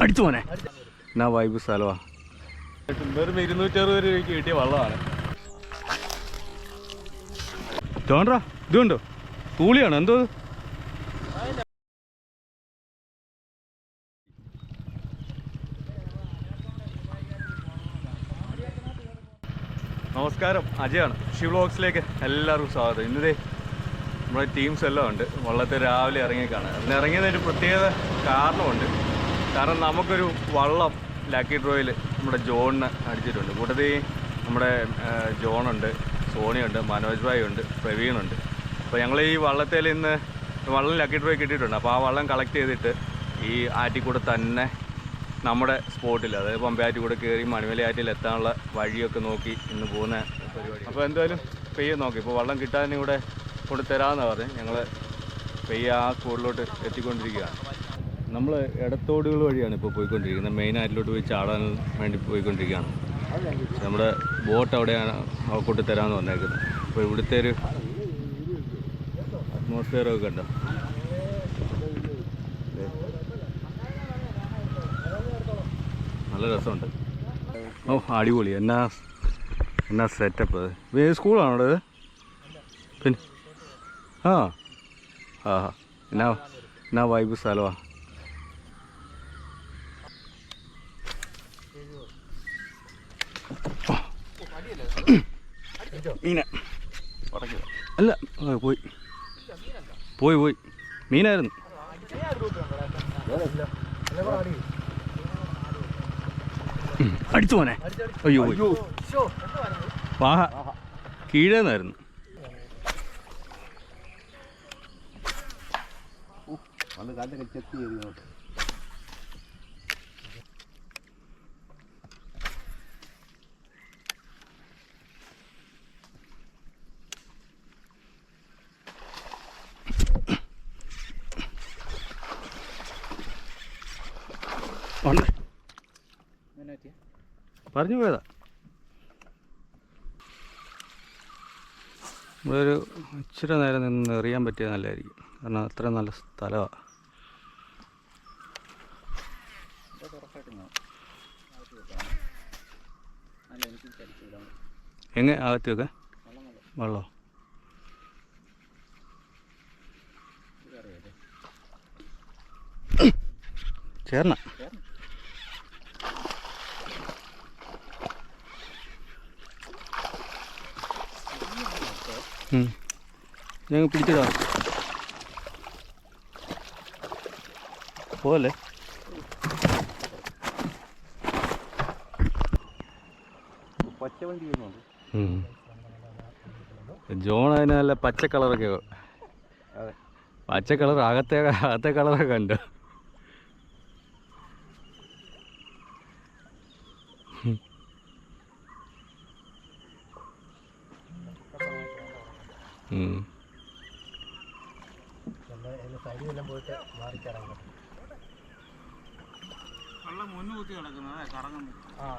അടിച്ചു പോനെ എന്നാ വൈബ് സ്ഥലവാ. വെറും ഇരുന്നൂറ്ററുപത് രൂപയ്ക്ക് കിട്ടിയ വള്ളമാണ്. തോണ്ടാ ഇതുണ്ടോ തൂളിയാണോ? എന്തോ നമസ്കാരം. അജയാണ്. ഷി വ്ളോഗ്സിലേക്ക് എല്ലാവർക്കും സ്വാഗതം. ഇന്നതേ നമ്മുടെ ടീംസ് എല്ലാം ഉണ്ട്. വള്ളത്തെ രാവിലെ ഇറങ്ങിയേക്കാണ്. അതിന് ഇറങ്ങിയതിന് ഒരു പ്രത്യേക കാരണമുണ്ട്. കാരണം നമുക്കൊരു വള്ളം ലാക്കി ഡ്രോയിൽ നമ്മുടെ ജോണിന് അടിച്ചിട്ടുണ്ട്. കൂട്ടത്തിൽ നമ്മുടെ ജോണുണ്ട് സോണിയുണ്ട് മനോജ് ഭായ് ഉണ്ട് പ്രവീണുണ്ട് അപ്പോൾ ഞങ്ങൾ ഈ വള്ളത്തിൽ ഇന്ന് വള്ളം ലക്കി ഡ്രോയിൽ കിട്ടിയിട്ടുണ്ട്. അപ്പോൾ ആ വള്ളം കളക്ട് ചെയ്തിട്ട് ഈ ആറ്റിക്കൂടെ തന്നെ നമ്മുടെ സ്പോട്ടിൽ അതായത് പമ്പയാറ്റിക്കൂടെ കയറി മണിമല ആറ്റിൽ എത്താനുള്ള വഴിയൊക്കെ നോക്കി ഇന്ന് പോകുന്ന പരിപാടി. അപ്പോൾ എന്തായാലും പെയ്യെ നോക്കി. ഇപ്പോൾ വള്ളം കിട്ടാനും കൂടെ കൊണ്ട് തരാമെന്നാണ് പറഞ്ഞത് ഞങ്ങൾ പെയ്യ ആ സ്പോട്ടിലോട്ട് എത്തിക്കൊണ്ടിരിക്കുകയാണ്. നമ്മൾ ഇടത്തോടുകൾ വഴിയാണ് ഇപ്പോൾ പോയിക്കൊണ്ടിരിക്കുന്നത്. മെയിൻ ആറ്റിലോട്ട് പോയി ചാടാൻ വേണ്ടി പോയിക്കൊണ്ടിരിക്കുകയാണ്. നമ്മുടെ ബോട്ട് അവിടെയാണ് അവക്കൂട്ട് തരാമെന്ന് പറഞ്ഞേക്കുന്നത്. അപ്പോൾ ഇവിടുത്തെ ഒരു അറ്റ്മോസ്ഫിയറൊക്കെ കണ്ടോ? നല്ല രസമുണ്ട്. ഓ അടിപൊളി. എന്നാ എന്നാ സെറ്റപ്പ് ഏത് സ്കൂളാണോ അത് പിന്നെ. ആ ആ എന്നാ എന്നാ വൈബ് സ്ഥലമാ? മീന അല്ല പോയി. പോയി പോയി. മീനായിരുന്നു. അടിച്ചു പോനെ അയ്യോ വാഹ. കീഴേന്നായിരുന്നു. ഉണ്ട് പറഞ്ഞു പോയതാ. ഒരു ഇച്ചിരി നേരം നിന്ന് എറിയാൻ പറ്റിയത് നല്ലതായിരിക്കും. കാരണം അത്ര നല്ല സ്ഥലമാണ് എങ്ങനെ അകത്ത് വെക്കാൻ വെള്ളോ? ചേർന്ന? ഞങ്ങൾ പിടിച്ചതാ പോലെ ജോൺ അതിന് നല്ല പച്ച കളറൊക്കെ പച്ച കളർ അകത്തെ അകത്തെ കളറൊക്കെ ഉണ്ട്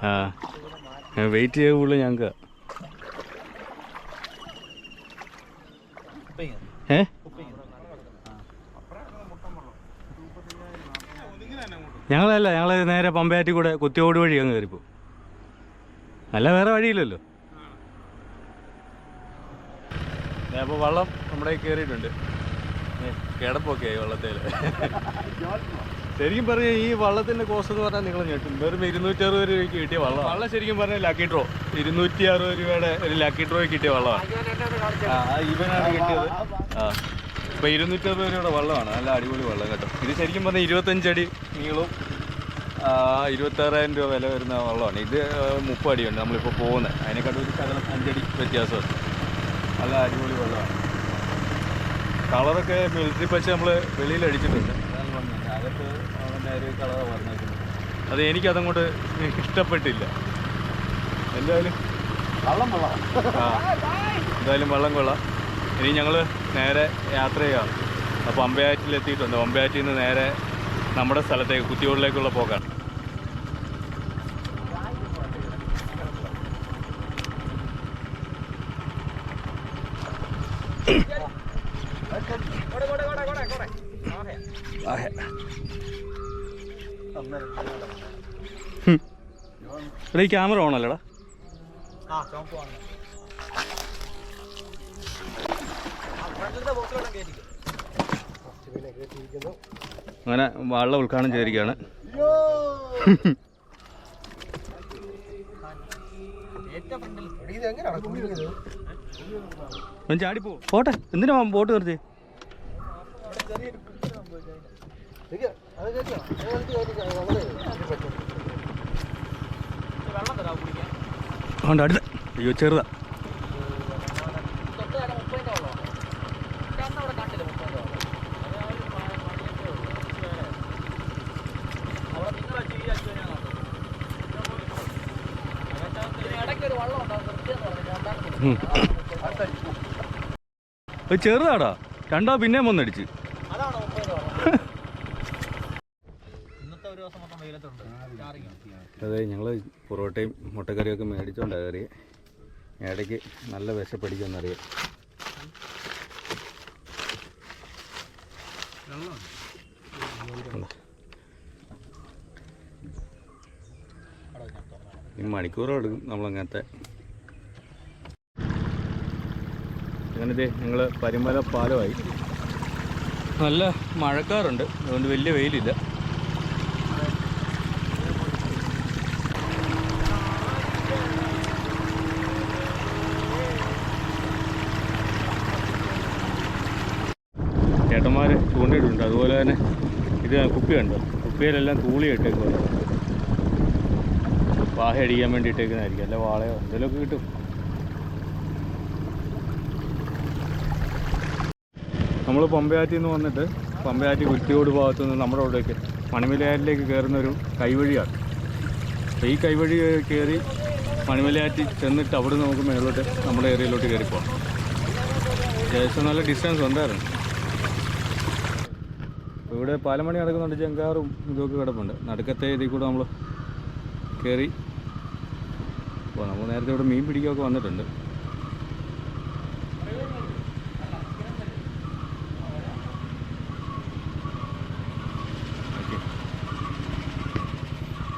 ആ. വെയിറ്റ് ചെയ്യുള്ളൂ ഞങ്ങൾക്ക് ഞങ്ങളല്ല ഞങ്ങൾ നേരെ പമ്പയാറ്റി കൂടെ കുത്തിയോട് വഴി അങ്ങ് കയറിപ്പോ അല്ല വേറെ വഴിയില്ലല്ലോ. അപ്പോൾ വള്ളം നമ്മുടെ കയറിയിട്ടുണ്ട് കിടപ്പൊക്കെ ആയി വള്ളത്തേൽ ശരിക്കും പറഞ്ഞാൽ ഈ വള്ളത്തിന്റെ കോസ്റ്റ് എന്ന് പറഞ്ഞാൽ നിങ്ങൾ ഞെട്ടും. വെറും ഇരുന്നൂറ്റി അറുപത് രൂപയ്ക്ക് കിട്ടിയ വള്ളം വള്ളം ശരിക്കും പറഞ്ഞാൽ ലക്കി ഡ്രോ ഇരുന്നൂറ്റി അറുപത് രൂപയുടെ ഒരു ലക്കി ഡ്രോയ്ക്ക് കിട്ടിയ വള്ളമാണ് ആ ഇവനാണ് കിട്ടിയത്. ആ ഇപ്പൊ ഇരുന്നൂറ്റി അറുപത് രൂപയുടെ വള്ളമാണ്. നല്ല അടിപൊളി വള്ളം കേട്ടോ. ഇത് ശരിക്കും പറഞ്ഞാൽ ഇരുപത്തഞ്ചടി നീളവും ഇരുപത്താറായിരം രൂപ വില വരുന്ന വള്ളമാണ്. ഇത് മുപ്പടിയുണ്ട് നമ്മളിപ്പോൾ പോകുന്നത് അതിനെക്കാട്ടും ഒരു ശകലം അഞ്ചടി വ്യത്യാസമുണ്ട്. നല്ല അടിപൊളി വെള്ളമാണ്. കളറൊക്കെ മിലിറ്ററി പച്ച നമ്മൾ വെളിയിൽ അടിച്ചിട്ടുണ്ട്. അകത്ത് അവന്റെ ഒരു കളർ പറഞ്ഞേക്കുന്നത് അത് എനിക്കതങ്ങോട്ട് ഇഷ്ടപ്പെട്ടില്ല. എന്തായാലും വെള്ളം ആ എന്തായാലും വെള്ളം കൊള്ളാം. ഇനി ഞങ്ങൾ നേരെ യാത്ര ചെയ്യാം അപ്പോൾ അമ്പയാറ്റിൽ എത്തിയിട്ടുണ്ട് അമ്പയാറ്റിൽ നിന്ന് നേരെ നമ്മുടെ സ്ഥലത്തേക്ക് കുത്തിയോടിലേക്കുള്ള പോക്കാണ്. എടാ ഈ ക്യാമറ ഓണല്ലേടാ അങ്ങനെ വള്ള ഉദ്ഘാടനം ചെയ്തിരിക്കുകയാണ്. ഏറ്റവും ഫ്രണ്ടിൽ ചാടി ഒന്ന് ചാടിപ്പോ പോട്ടെ എന്തിനാ ബോട്ട് നിർത്തി അടുത്ത. അയ്യോ ചെറുതാ തൊട്ട് കാലം മുപ്പതിന്റെ വെള്ളമാണ് പക്ഷെ അന്ന് അവിടെ കണ്ടില്ല മുപ്പതിന്റെ വെള്ളം അത് ആ ഒരു മ- മണിയൊക്കെ ഉള്ളൂ. കുറച്ച് പേരെ. അവിടെ നിങ്ങൾ അടിച്ച് ഈ അടിച്ച് കഴിഞ്ഞാൽ ഇടയ്ക്ക് ഒരു വെള്ളം ഉണ്ടാവും വൃത്തിയെന്ന് പറഞ്ഞു രണ്ടാമത് അത് ചെറുതാടാ. രണ്ടാ പിന്നെയും വന്നടിച്ച്. അതെ ഞങ്ങൾ പൊറോട്ടയും മുട്ടക്കറിയൊക്കെ മേടിച്ചോണ്ടാ കയറി ഇടയ്ക്ക് നല്ല വിശപ്പടിക്കുമെന്നറിയാം. ഈ മണിക്കൂറോ എടുക്കും നമ്മളങ്ങനത്തെ ദേ ഞങ്ങൾ പരിമല പാലമായി നല്ല മഴക്കാറുണ്ട്. അതുകൊണ്ട് വലിയ വെയിലില്ല. ചേട്ടന്മാർ ചൂണ്ടയിട്ടുണ്ട് അതുപോലെ തന്നെ ഇത് കുപ്പിയുണ്ട് കുപ്പിയിലെല്ലാം തൂളി ഇട്ടേക്കുമല്ലോ പാഹ അടിക്കാൻ വേണ്ടി ഇട്ടേക്കുന്നതായിരിക്കും അല്ല വാളയോ? എന്തെങ്കിലുമൊക്കെ കിട്ടും. നമ്മൾ പമ്പയാറ്റിൽ നിന്ന് വന്നിട്ട് പമ്പയാറ്റി കുറ്റിയോട് ഭാഗത്തു നിന്ന് നമ്മുടെ അവിടേക്ക് മണിമലയാറ്റിലേക്ക് കയറുന്ന ഒരു കൈവഴിയാണ്. അപ്പോൾ ഈ കൈവഴി കയറി മണിമലയാറ്റി ചെന്നിട്ട് അവിടെ നിന്ന് നമുക്ക് മേലോട്ട് നമ്മുടെ ഏരിയയിലോട്ട് കയറി പോകാം ഏകദേശം നല്ല ഡിസ്റ്റൻസ് ഉണ്ടായിരുന്നു. ഇവിടെ പാലമണി നടക്കുന്നുണ്ട് ചെങ്കാറും ഇതൊക്കെ കിടപ്പുണ്ട്. നടുക്കത്തെ ഇതിൽ കൂടെ നമ്മൾ കയറി. അപ്പോൾ നമ്മൾ നേരത്തെ ഇവിടെ മീൻ പിടിക്കുകയൊക്കെ വന്നിട്ടുണ്ട്.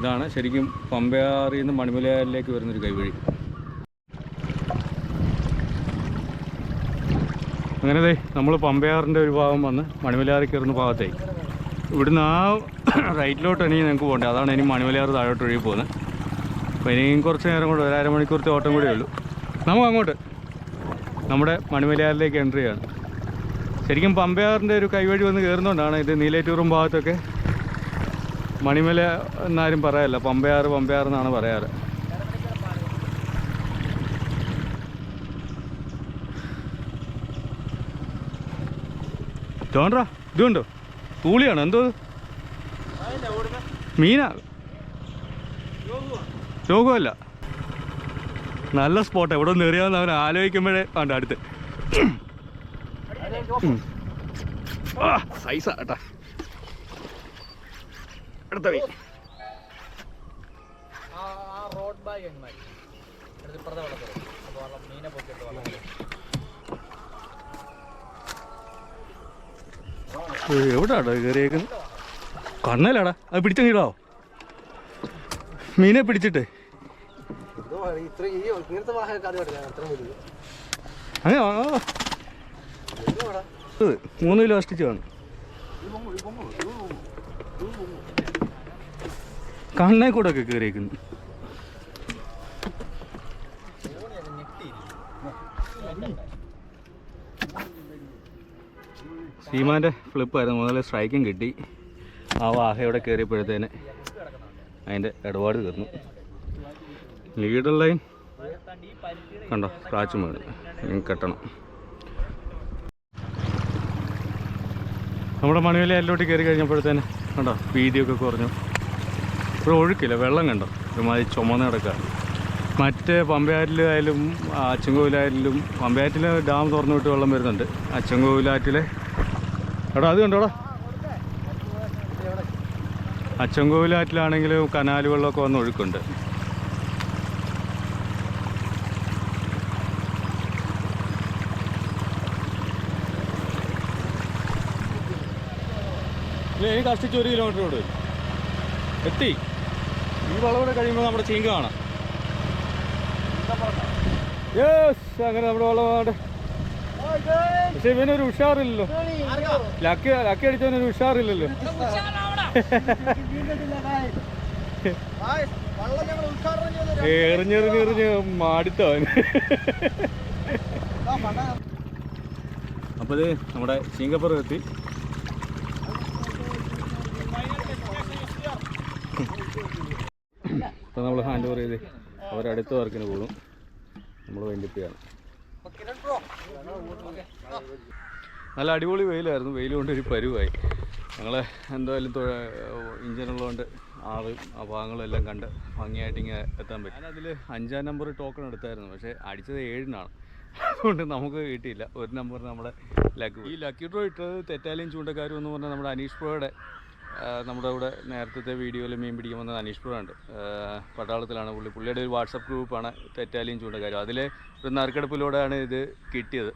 ഇതാണ്. ശരിക്കും പമ്പയാറിൽ നിന്ന് മണിമലയാറിലേക്ക് വരുന്നൊരു കൈവഴി. അങ്ങനെ ദേ നമ്മൾ പമ്പയാറിന്റെ ഒരു ഭാഗം വന്ന് മണിമലയാറിൽ കയറുന്ന ഭാഗത്തായി ഇവിടുന്ന് ആ റൈറ്റിലോട്ട് ഇനി ഞങ്ങൾക്ക് പോകേണ്ടത് അതാണ് ഇനി മണിമലയാർ താഴോട്ട് ഒഴുകി പോകുന്നത്. അപ്പോൾ ഇനിയും കുറച്ച് നേരം കൂടെ ഒരു അരമണിക്കൂറത്തെ ഓട്ടം കൂടെ ഉള്ളൂ. നമുക്ക് അങ്ങോട്ട്. നമ്മുടെ മണിമലയാറിലേക്ക് എൻട്രി ആണ് ശരിക്കും പമ്പയാറിന്റെ ഒരു കൈവഴി വന്ന് കയറുന്നതുകൊണ്ടാണ് ഇത് നീലേറ്റൂറും ഭാഗത്തൊക്കെ മണിമല എന്നാരും പറയാറില്ല. പമ്പയാറ് പമ്പയാറ് എന്നാണ് പറയാറ്. തോണ്ടാ ഇതുണ്ടോ? തൂളിയാണോ? എന്തോ? മീനാ? രോഗമല്ല നല്ല സ്പോട്ട്. എവിടെ ഒന്ന് എറിയാമെന്ന് അവൻ ആലോചിക്കുമ്പോഴേ വേണ്ട അടുത്ത്. സൈസാ കേട്ടാ. അടുത്ത പോയി റോഡ് ബാഗ് ഇപ്പുറത്തെ വെള്ളത്തിൽ അപ്പോൾ വെള്ളം മീനെ പൊക്കിയിട്ട് വെള്ളം എവിടാടാ കയറിയേക്കുന്നത് കണ്ണലാടാ. അത് പിടിച്ചോ മീനെ പിടിച്ചിട്ട്. മൂന്ന് കിലോ അഷ്ടിച്ച് ഇങ്ങനത്തെ വാഹനമൊക്കെ ആദ്യമായിട്ട് അത്ര വലിയ അങ്ങനെ ആ, ആ. എന്തോടാ ഇത് മൂന്ന് കിലോ അഷ്ടിച്ച് കാണും കണ്ണേ കൂടെ ഒക്കെ കയറിയേക്കുന്നു സീമാന്റെ ഫ്ലിപ്പായിരുന്നു മുതലേ സ്ട്രൈക്കും കിട്ടി. ആ വാഹയോടെ കയറിയപ്പോഴത്തേന് അതിന്റെ ഇടപാട് തീർന്നു. ലീഡർ ലൈൻ കണ്ടോ? സ്ക്രാച്ച് വീണ്. കെട്ടണം. നമ്മുടെ മണിവല എല്ലോട്ട് കയറി കഴിഞ്ഞപ്പോഴത്തേന് കണ്ടോ? വീതിയൊക്കെ കുറഞ്ഞു. ഇപ്പോൾ ഒഴുക്കില്ല വെള്ളം കണ്ടോ? ഒരുമാതിരി ചുമന്ന് കിടക്കുക മറ്റ് പമ്പയാറ്റിലായാലും അച്ചൻകോവിലായാലും പമ്പയാറ്റിൽ ഡാം തുറന്നു വിട്ട് വെള്ളം വരുന്നുണ്ട്. അച്ചൻകോവിലാറ്റിലെ എടാ അത് കണ്ടോടാ. അച്ചൻകോവിലാറ്റിലാണെങ്കിലും കനാൽ വെള്ളമൊക്കെ വന്ന് ഒഴുക്കുണ്ട്. ഇനി കഷ്ടിച്ച് ഒരു കിലോമീറ്റർ കൂടെ എത്തി. ഈ വളവിടെ കഴിയുമ്പോൾ നമ്മുടെ ചീങ്ക കാണാം. യെസ് അങ്ങനെ നമ്മുടെ വളമാണ് പക്ഷെ ഇവനൊരു ഉഷാറില്ലല്ലോ. Lucky lucky അടിച്ചവനൊരു ഉഷാറില്ലല്ലോ. എറിഞ്ഞെറിഞ്ഞെറിഞ്ഞ് മാടിത്തവൻ. അപ്പോൾ നമ്മുടെ ചീങ്കപ്പുറം എത്തി അപ്പോൾ ഓവർ അവരടുത്ത വർക്കിന് പോകും നമ്മൾ വൈൻഡപ്പിയാണ് കിരൺ നല്ല അടിപൊളി വെയിലായിരുന്നു. വെയിൽ കൊണ്ട് ഒരു പരുവായി. ഞങ്ങൾ എന്തായാലും തൊഴ ഇഞ്ചിനുള്ളതുകൊണ്ട് ആറ് ആ ഭാഗങ്ങളെല്ലാം കണ്ട് ഭംഗിയായിട്ട് ഇങ്ങനെ എത്താൻ പറ്റും. അതിൽ അഞ്ചാം നമ്പർ ടോക്കൺ എടുത്തായിരുന്നു. പക്ഷേ അടിച്ചത് ഏഴിനാണ്. അതുകൊണ്ട് നമുക്ക് കിട്ടിയില്ല. ഒരു നമ്പർ നമ്മുടെ ലക്ക് ഈ ലക്കി ഡ്രോ ഇട്ടത് തെറ്റാലിയും ചൂണ്ടക്കാരും എന്ന് പറഞ്ഞാൽ നമ്മുടെ അനീഷ് പ്രോയുടെ നമ്മുടെ ഇവിടെ നേരത്തെ വീഡിയോയിൽ മീൻ പിടിക്കാൻ വന്നത് അനീഷ് ഉണ്ട് പട്ടാളത്തിലാണ് പുള്ളി. പുള്ളിയുടെ ഒരു വാട്സപ്പ് ഗ്രൂപ്പാണ് തെറ്റാലിയും ചൂണ്ടക്കാരും. അതിൽ ഒരു നറുക്കെടുപ്പിലൂടെയാണ് ഇത് കിട്ടിയത്.